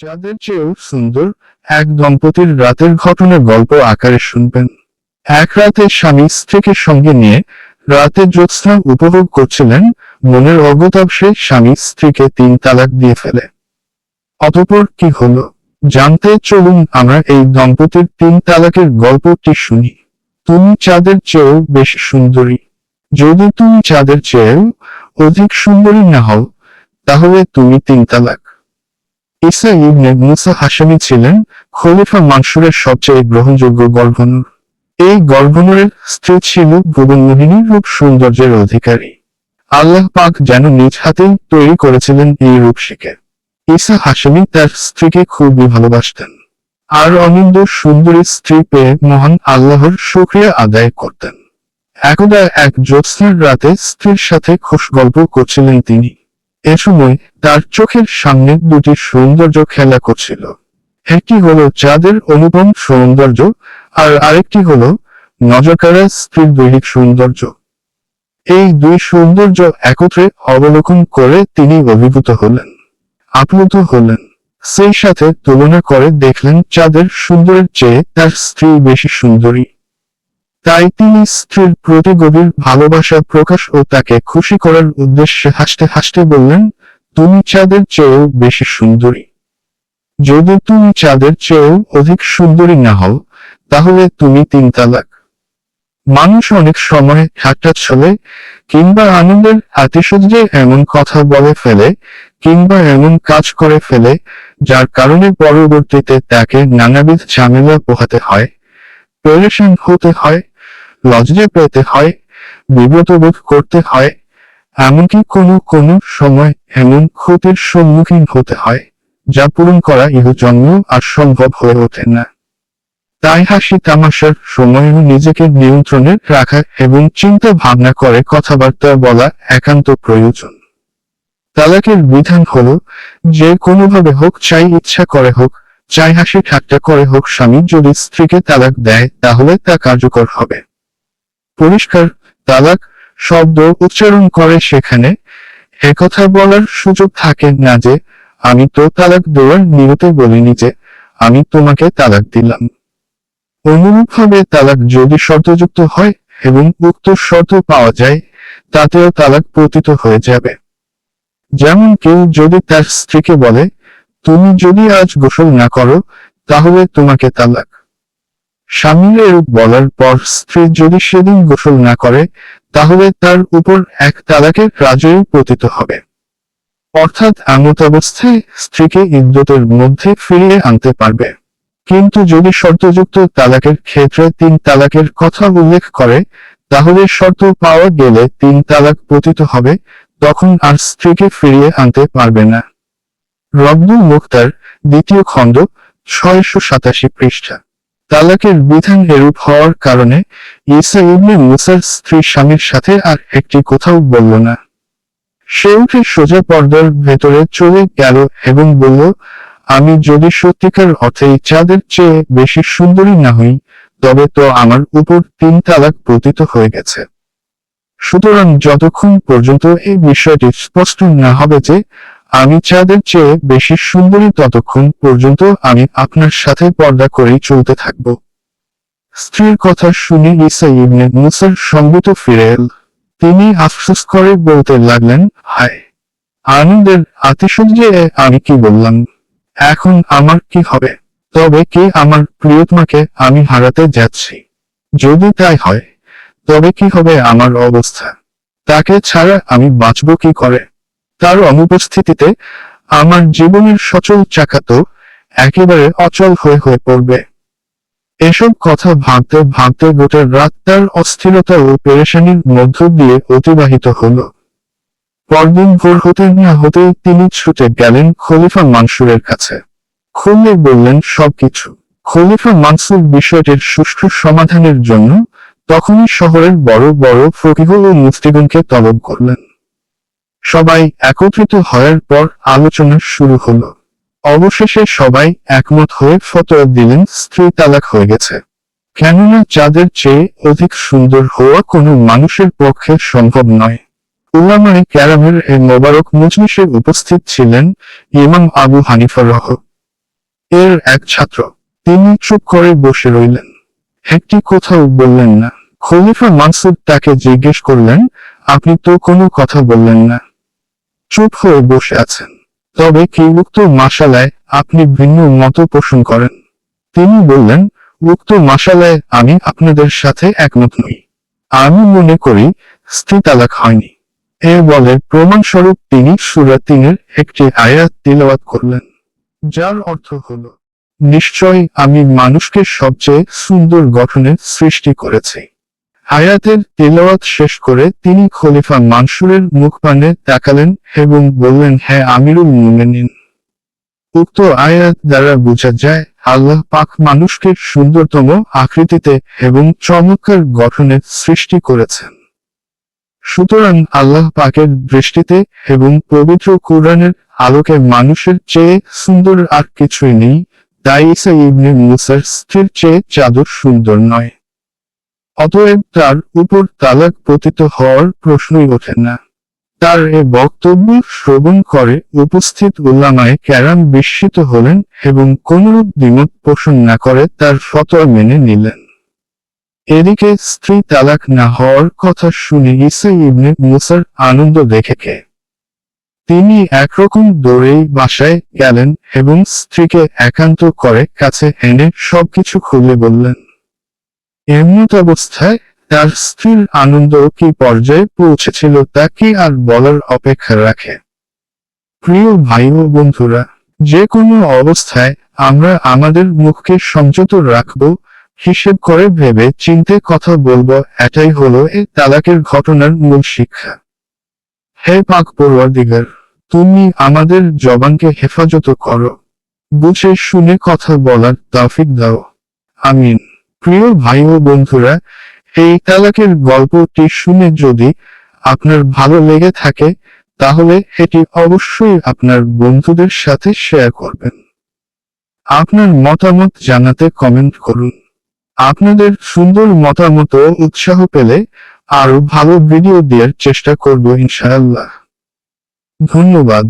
চাঁদের চেয়েও সুন্দর, এক দম্পতির রাতের ঘটনা গল্প আকারে শুনবেন। এক রাতে স্বামী স্ত্রীকে সঙ্গে নিয়ে রাতে জ্যোৎস্না উপভোগ করছিলেন, মনের অগতাবশে স্বামী স্ত্রীকে তিন তালাক দিয়ে ফেলে। অতপর কি হলো? জানতে চলুন আমরা এই দম্পতির তিন তালাকের গল্পটি শুনি। তুমি চাঁদের চেয়েও বেশি সুন্দরী। যদি তুমি চাঁদের চেয়েও অধিক সুন্দরী না হও, তাহলে তুমি তিন তালাক। ইসা ইবনে মুসা হাসামি ছিলেন খলিফা মানসুরের সবচেয়ে গ্রহণযোগ্য গর্ভনর এই গর্ভনরের স্ত্রী ছিল ভুবনমোহিনী রূপ সৌন্দর্যের অধিকারী। আল্লাহ পাক যেন নিজ হাতেই তৈরি করেছিলেন এই রূপসীকে ঈসা হাসেমি তার স্ত্রীকে খুবই ভালোবাসতেন। আর অনিন্দ সুন্দরী স্ত্রী পেয়ে মহান আল্লাহর শুক্রিয়া আদায় করতেন। একদা এক জ্যোৎস্নার রাতে স্ত্রীর সাথে খুশ গল্প করছিলেন তিনি। এ সময় তার চোখের সামনে দুটি সৌন্দর্য খেলা করছিল। একটি হলো চাঁদের অনুপম সৌন্দর্য আর আরেকটি হলো নজরকাড়া স্ত্রীর দৈহিক সৌন্দর্য। এই দুই সৌন্দর্য একত্রে অবলোকন করে তিনি অভিভূত হলেন, আপ্লুত হলেন। সেই সাথে তুলনা করে দেখলেন চাঁদের সুন্দরের চেয়ে তার স্ত্রী বেশি সুন্দরী। তাই তিনি স্ত্রীর প্রতি গভীর ভালোবাসা প্রকাশ ও তাকে খুশি করার উদ্দেশ্যে হাসতে হাসতে বললেন, তুমি চাঁদের চেয়েও বেশি সুন্দরী। যদি তুমি চাঁদের চেয়েও অধিক সুন্দরী না হও, তাহলে তুমি তিন তালাক। মানুষ অনেক সময় ঠাট্টা ছলে কিংবা আনন্দের আতিশয্যে এমন কথা বলে ফেলে কিংবা এমন কাজ করে ফেলে, যার কারণে পরবর্তীতে তাকে নানাবিধ ঝামেলা পোহাতে হয়, পেরেশান হতে হয় লজ্জা পেতে হয় বিব্রত বোধ করতে হয়, এমনকি কোনো কোনো সময় এমন ক্ষতির সম্মুখীন হতে হয়, যা পূরণ করা ইহ জন্ম আর সম্ভব হয়ে ওঠে না। তাই হাসি তামাশার সময়ও নিজেকে নিয়ন্ত্রণে রাখা এবং চিন্তা ভাবনা করে কথাবার্তা বলা একান্ত প্রয়োজন। তালাকের বিধান হলো, যে কোনোভাবে হোক চাই ইচ্ছা করে হোক চাই হাসি ঠাট্টা করে হোক, স্বামী যদি স্ত্রীকে তালাক দেয়, তাহলে তা কার্যকর হবে। পরিষ্কার, তালাক শব্দ উচ্চারণ করে সেখানে। একথা বলার সুযোগ থাকে না যে, আমি তো তালাক দেওয়ার নিরতে বলিনি যে, আমি তোমাকে তালাক দিলাম। অনুরূপভাবে তালাক যদি শর্তযুক্ত হয় এবং উক্ত শর্ত পাওয়া যায়, তাতেও তালাক পতিত হয়ে যাবে। যেমন কেউ যদি তার স্ত্রীকে বলে, তুমি যদি আজ গোসল না করো, তাহলে তোমাকে তালাক স্বামীর এরূপ বলার পর স্ত্রী যদি সেদিন গোসল না করে, তাহলে তার উপর এক তালাকের রাজয় পতিত হবে। অর্থাৎ এমত অবস্থায় স্ত্রীকে ইদ্যতের মধ্যে ফিরিয়ে আনতে পারবে। কিন্তু যদি শর্তযুক্ত তালাকের ক্ষেত্রে তিন তালাকের কথা উল্লেখ করে, তাহলে শর্ত পাওয়া গেলে তিন তালাক পতিত হবে, তখন আর স্ত্রীকে ফিরিয়ে আনতে পারবে না। রব্দুল মুক্তার দ্বিতীয় খণ্ড, ছয়শো সাতাশি পৃষ্ঠা। তালাকের বিধান এরূপ হওয়ার কারণে ইসা ইবনে মুসার স্ত্রী স্বামীর সাথে আর একটি কোথাও বলল না। সে উঠে সোজা পর্দার ভেতরে চলে গেল এবং বলল, আমি যদি সত্যিকার অর্থে চাঁদের চেয়ে বেশি সুন্দরী না হই, তবে তো আমার উপর তিন তালাক পতিত হয়ে গেছে। সুতরাং যতক্ষণ পর্যন্ত এই বিষয়টি স্পষ্ট না হবে যে আমি চাঁদের চেয়ে বেশি সুন্দরী ততক্ষণ পর্যন্ত আমি আপনার সাথে পর্দা করেই চলতে থাকব। স্ত্রীর কথা শুনে ইসা ইবনে মুসার সংগীত ফিরে এল। তিনি আফসোস করে বলতে লাগলেন, হায়, আনন্দের আতিশয্যে আমি কি বললাম? এখন আমার কি হবে? তবে কি আমার প্রিয়তমাকে আমি হারাতে যাচ্ছি? যদি তাই হয়, তবে কি হবে আমার অবস্থা? তাকে ছাড়া আমি বাঁচব কি করে? তার অনুপস্থিতিতে আমার জীবনের সচল চাকা তো একেবারে অচল হয়ে হয়ে পড়বে। এসব কথা ভাবতে ভাবতে গোটা রাত অস্থিরতা ও পেরেশানির মধ্য দিয়ে অতিবাহিত হলো। পরদিন ভোর হতে না হতেই তিনি ছুটে গেলেন খলিফা মানসুরের কাছে। খুললে বললেন, সবকিছু। খলিফা মানসুর বিষয়টির সুষ্ঠু সমাধানের জন্য তখনই শহরের বড় বড় ফকিহ ও মুফতিগণকে তলব করলেন। সবাই একত্রিত হওয়ার পর আলোচনা শুরু হলো। অবশেষে সবাই একমত হয়ে ফতোয়া দিলেন, স্ত্রী তালাক হয়ে গেছে। কেননা যাদের চেয়ে অধিক সুন্দর হওয়া কোনো মানুষের পক্ষে সম্ভব নয়। উলামায়ে ক্যারামের এ মোবারক মজলিসে উপস্থিত ছিলেন ইমাম আবু হানিফা রহ। এর এক ছাত্র। তিনি চুপ করে বসে রইলেন। একটি কোথাও বললেন না। খলিফা মানসুর তাকে জিজ্ঞেস করলেন, আপনি তো কোনো কথা বললেন না। চুপ হয়ে বসে আছেন। তবে কি উক্ত মাসালায় আপনি ভিন্ন মত পোষণ করেন। তিনি বললেন, উক্ত মাসালায় আমি আপনাদের সাথে একমত নই। আমি মনে করি স্ত্রী তালাক হয়নি। এ বলে প্রমাণস্বরূপ তিনি সুরা তিনের একটি আয়াত তিলাওয়াত করলেন। যার অর্থ হল, নিশ্চয় আমি মানুষকে সবচেয়ে সুন্দর গঠনের সৃষ্টি করেছি। আয়াতের তেলাওয়াত শেষ করে তিনি খলিফা মানসুরের মুখপানে তাকালেন এবং বললেন হ্যাঁ আমিরুল মুমিনিন। উক্ত আয়াত দ্বারা বোঝা যায়, আল্লাহ পাক মানুষকে সুন্দরতম আকৃতিতে এবং চমৎকার গঠনে সৃষ্টি করেছেন। সুতরাং আল্লাহ পাকের দৃষ্টিতে এবং পবিত্র কোরআনের আলোকে মানুষের চেয়ে সুন্দর আর কিছুই নেই, তাই ইবনে মুসার স্ত্রীর চেয়ে চাদর সুন্দর নয়। অতএব তার উপর তালাক পতিত হওয়ার প্রশ্নই ওঠে না। তার এ বক্তব্য শ্রবণ করে উপস্থিত উল্লামায় ক্যারাম বিস্মিত হলেন এবং কোনরূপ দ্বিমত পোষণ না করে তার ফতোয়া মেনে নিলেন। এদিকে স্ত্রী তালাক না হওয়ার কথা শুনে ইসা ইবনে মুসার আনন্দ দেখেকে তিনি একরকম দৌড়েই বাসায় গেলেন এবং স্ত্রীকে একান্ত করে কাছে এনে সবকিছু খুলে বললেন এমনত অবস্থায় তার স্ত্রীর আনন্দ কি পর্যায়ে পৌঁছেছিল তা কি আর বলার অপেক্ষা রাখে? প্রিয় ভাই ও বন্ধুরা, যে কোনো অবস্থায় আমরা আমাদের মুখকে সংযত রাখব, হিসেব করে ভেবে চিনতে কথা বলব, এটাই হলো এ তালাকের ঘটনার মূল শিক্ষা। হে পাক পড়ুয়ার তুমি আমাদের জবানকে হেফাজত করো। বুঝে শুনে কথা বলার তৌফিক দাও। আমিন। প্রিয় ভাই ও বন্ধুরা, এই তালাকের গল্পটি শুনে যদি আপনার ভালো লেগে থাকে, তাহলে এটি অবশ্যই আপনার বন্ধুদের সাথে শেয়ার করবেন। আপনার মতামত জানাতে কমেন্ট করুন। আপনাদের সুন্দর মতামত উৎসাহ পেলে আরও ভালো ভিডিও দেওয়ার চেষ্টা করব ইনশাআল্লাহ। ধন্যবাদ।